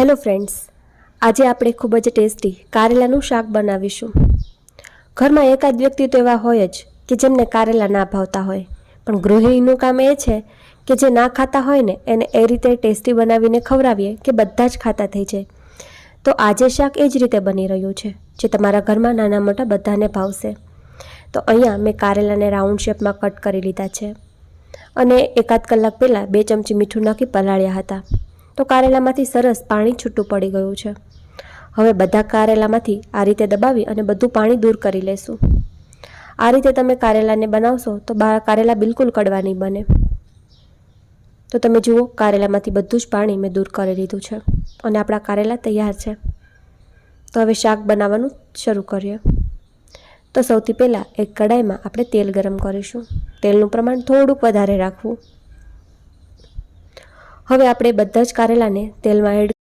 Hello friends, આજે આપણે ખૂબ જ ટેસ્ટી કારેલાનું શાક બનાવીશું. ઘરમાં એકાદ વ્યક્તિ તો એવા હોય જ કે જેમને કારેલા ના ભાવતા હોય. પણ ગૃહિણીનું કામ એ છે કે જે ના ખાતા હોય ને, એને એ રીતે ટેસ્ટી બનાવીને ખવડાવીએ કે બધા જ ખાતા થઈ જાય. તો આજે શાક એ જ રીતે બની રહ્યું છે, જે તમારા ઘરમાં નાના મોટા બધાને ભાવશે. તો અહીંયા મેં કારેલાને રાઉન્ડ શેપમાં કટ કરી લીધા છે. અને એકાદ કલાક પહેલાં બે ચમચી મીઠું નાખી પલાળ્યા હતા. તો કારેલામાંથી સરસ પાણી છૂટું પડી ગયું છે. હવે બધા કારેલામાંથી આ રીતે દબાવી અને બધું પાણી દૂર કરી લેશું. આ રીતે તમે કારેલાને બનાવશો તો કારેલા બિલકુલ કડવા નહીં બને. તો તમે જુઓ, કારેલામાંથી બધું જ પાણી મેં દૂર કરી લીધું છે અને આપણા કારેલા તૈયાર છે. તો હવે શાક બનાવવાનું શરૂ કરીએ. તો સૌથી પહેલાં એક કડાઈમાં આપણે તેલ ગરમ કરીશું. તેલનું પ્રમાણ થોડુંક વધારે રાખવું. હવે આપણે બધા જ કારેલાને તેલમાં એડ